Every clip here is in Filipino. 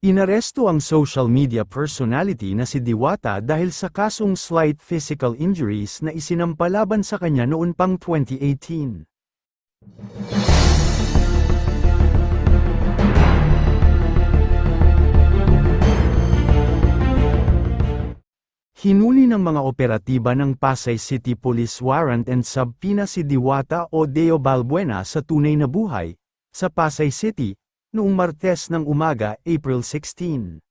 Inaresto ang social media personality na si Diwata dahil sa kasong slight physical injuries na isinampalaban sa kanya noon pang 2018. Hinuli ng mga operatiba ng Pasay City Police Warrant and Subpoena si Diwata o Deo Balbuena sa tunay na buhay, sa Pasay City, noong Martes ng umaga, April 16.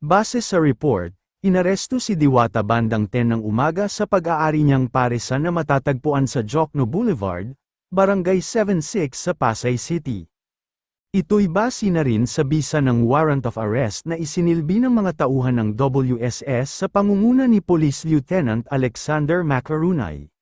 Base sa report, inaresto si Diwata bandang 10 ng umaga sa pag-aari niyang paresan na matatagpuan sa Jokno Boulevard, Barangay 76 sa Pasay City. Ito'y base na rin sa bisa ng warrant of arrest na isinilbi ng mga tauhan ng WSS sa pangunguna ni Police Lieutenant Alexander Macarunay.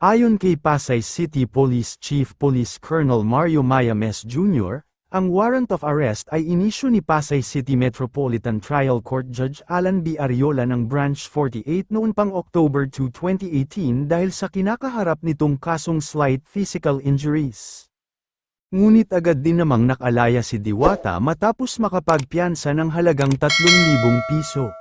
Ayon kay Pasay City Police Chief Police Colonel Mario Mayames Jr., ang warrant of arrest ay inisyu ni Pasay City Metropolitan Trial Court Judge Alan B. Ariola ng Branch 48 noon pang October 2, 2018 dahil sa kinakaharap nitong kasong slight physical injuries. Ngunit agad din namang nakalaya si Diwata matapos makapagpiansa ng halagang 3,000 piso.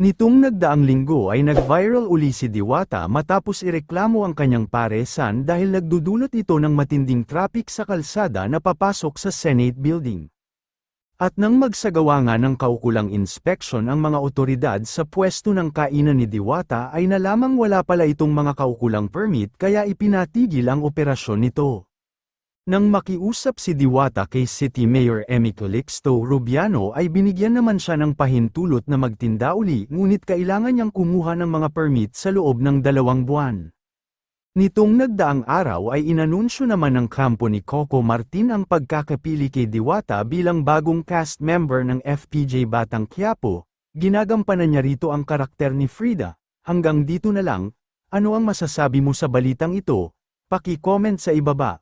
Nitong nagdaang linggo ay nag-viral uli si Diwata matapos ireklamo ang kanyang paresan dahil nagdudulot ito ng matinding traffic sa kalsada na papasok sa Senate Building. At nang magsagawa nga ng kaukulang inspeksyon ang mga otoridad sa pwesto ng kainan ni Diwata ay nalamang wala pala itong mga kaukulang permit kaya ipinatigil ang operasyon nito. Nang makiusap si Diwata kay City Mayor Emmy Calixto Rubiano ay binigyan naman siya ng pahintulot na magtinda uli ngunit kailangan niyang kumuha ng mga permit sa loob ng dalawang buwan. Nitong nagdaang araw ay inanunsyo naman ng kampo ni Coco Martin ang pagkakapili kay Diwata bilang bagong cast member ng FPJ Batang Quiapo, ginagampanan niya rito ang karakter ni Frida. Hanggang dito na lang, ano ang masasabi mo sa balitang ito? Paki-comment sa ibaba.